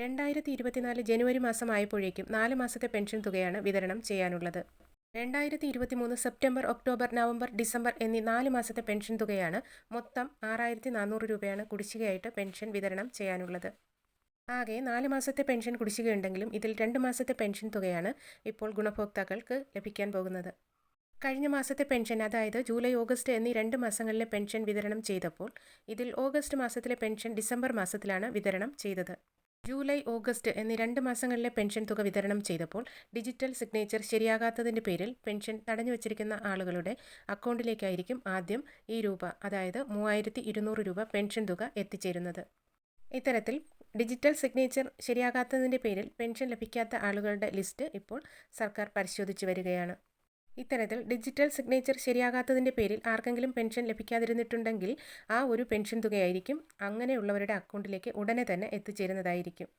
രണ്ടായിരത്തി ഇരുപത്തിനാല് ജനുവരി മാസം ആയപ്പോഴേക്കും നാല് മാസത്തെ പെൻഷൻ തുകയാണ് വിതരണം ചെയ്യാനുള്ളത്. രണ്ടായിരത്തി ഇരുപത്തിമൂന്ന് സെപ്റ്റംബർ ഒക്ടോബർ നവംബർ ഡിസംബർ എന്നീ നാല് മാസത്തെ പെൻഷൻ തുകയാണ് മൊത്തം ആറായിരത്തി നാനൂറ് രൂപയാണ് കുടിശ്ശികയായിട്ട് പെൻഷൻ വിതരണം ചെയ്യാനുള്ളത്. ആകെ നാല് മാസത്തെ പെൻഷൻ കുടിശ്ശികയുണ്ടെങ്കിലും ഇതിൽ രണ്ട് മാസത്തെ പെൻഷൻ തുകയാണ് ഇപ്പോൾ ഗുണഭോക്താക്കൾക്ക് ലഭിക്കാൻ പോകുന്നത്. കഴിഞ്ഞ മാസത്തെ പെൻഷൻ അതായത് ജൂലൈ ഓഗസ്റ്റ് എന്നീ രണ്ട് മാസങ്ങളിലെ പെൻഷൻ വിതരണം ചെയ്തപ്പോൾ ഇതിൽ ഓഗസ്റ്റ് മാസത്തിലെ പെൻഷൻ ഡിസംബർ മാസത്തിലാണ് വിതരണം ചെയ്തത്. ജൂലൈ ഓഗസ്റ്റ് എന്നീ രണ്ട് മാസങ്ങളിലെ പെൻഷൻ തുക വിതരണം ചെയ്തപ്പോൾ ഡിജിറ്റൽ സിഗ്നേച്ചർ ശരിയാകാത്തതിന്റെ പേരിൽ പെൻഷൻ തടഞ്ഞു വച്ചിരിക്കുന്ന ആളുകളുടെ അക്കൗണ്ടിലേക്കായിരിക്കും ആദ്യം ഈ രൂപ അതായത് മൂവായിരത്തി ഇരുന്നൂറ് രൂപ പെൻഷൻ തുക എത്തിച്ചേരുന്നത്. ഇത്തരത്തിൽ ഡിജിറ്റൽ സിഗ്നേച്ചർ ശരിയാകാത്തതിന്റെ പേരിൽ പെൻഷൻ ലഭിക്കാത്ത ആളുകളുടെ ലിസ്റ്റ് ഇപ്പോൾ സർക്കാർ പരിശോധിച്ചു വരികയാണ്. ഇത്തരത്തിൽ ഡിജിറ്റൽ സിഗ്നേച്ചർ ശരിയാകാത്തതിന്റെ പേരിൽ ആർക്കെങ്കിലും പെൻഷൻ ലഭിക്കാതിരുന്നിട്ടുണ്ടെങ്കിൽ ആ ഒരു പെൻഷൻ തുകയായിരിക്കും അങ്ങനെയുള്ളവരുടെ അക്കൗണ്ടിലേക്ക് ഉടനെ തന്നെ എത്തിച്ചേരുന്നതായിരിക്കും.